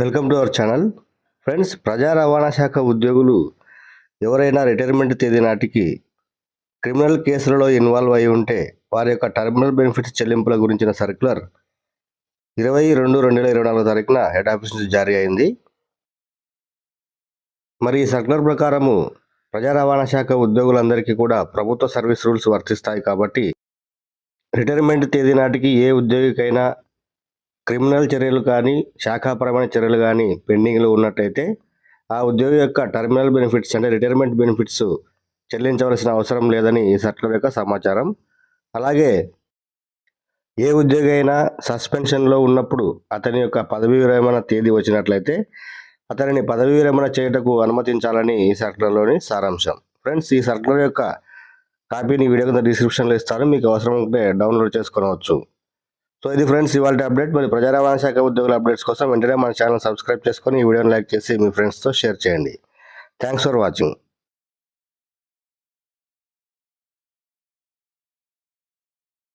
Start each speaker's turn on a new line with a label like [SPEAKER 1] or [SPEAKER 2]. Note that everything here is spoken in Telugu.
[SPEAKER 1] Welcome to our channel. Friends ప్రజా రవాణా శాఖ ఉద్యోగులు ఎవరైనా రిటైర్మెంట్ తేదీ నాటికి క్రిమినల్ కేసులలో ఇన్వాల్వ్ అయి ఉంటే వారి యొక్క టర్మినల్ బెనిఫిట్స్ చెల్లింపుల గురించిన సర్క్యులర్ ఇరవై రెండు రెండు వేల ఇరవై నాలుగు తారీఖున హెడ్ ఆఫీస్ నుంచి జారీ అయింది. మరి ఈ సర్క్యులర్ ప్రకారము ప్రజా రవాణా శాఖ ఉద్యోగులందరికీ కూడా ప్రభుత్వ సర్వీస్ రూల్స్ వర్తిస్తాయి కాబట్టి రిటైర్మెంట్ తేదీ నాటికి ఏ ఉద్యోగికైనా క్రిమినల్ చర్యలు కానీ శాఖాపరమైన చర్యలు కానీ పెండింగ్లో ఉన్నట్టయితే ఆ ఉద్యోగి యొక్క టర్మినల్ బెనిఫిట్స్ అంటే రిటైర్మెంట్ బెనిఫిట్స్ చెల్లించవలసిన అవసరం లేదని ఈ సర్కులర్ యొక్క సమాచారం. అలాగే ఏ ఉద్యోగి అయినా సస్పెన్షన్లో ఉన్నప్పుడు అతని యొక్క పదవీ విరమణ తేదీ వచ్చినట్లయితే అతనిని పదవీ విరమణ చేయుటకు అనుమతించాలని ఈ సర్కులర్లోని సారాంశం. ఫ్రెండ్స్ ఈ సర్కులర్ యొక్క కాపీని వీడియో కింద డిస్క్రిప్షన్లో ఇస్తాను. మీకు అవసరం ఉంటే డౌన్లోడ్ చేసుకోవచ్చు సో ఇది ఫ్రెండ్స్ ఇవాళ అప్డేట్ మరి ప్రజా రవాణా శాఖ ఉద్యోగుల అప్డేట్స్ కోసం వెంటనే మన ఛానల్ సబ్స్క్రైబ్ చేసుకొని ఈ వీడియోని లైక్ చేసి మీ ఫ్రెండ్స్తో షేర్ చేయండి. Thanks for watching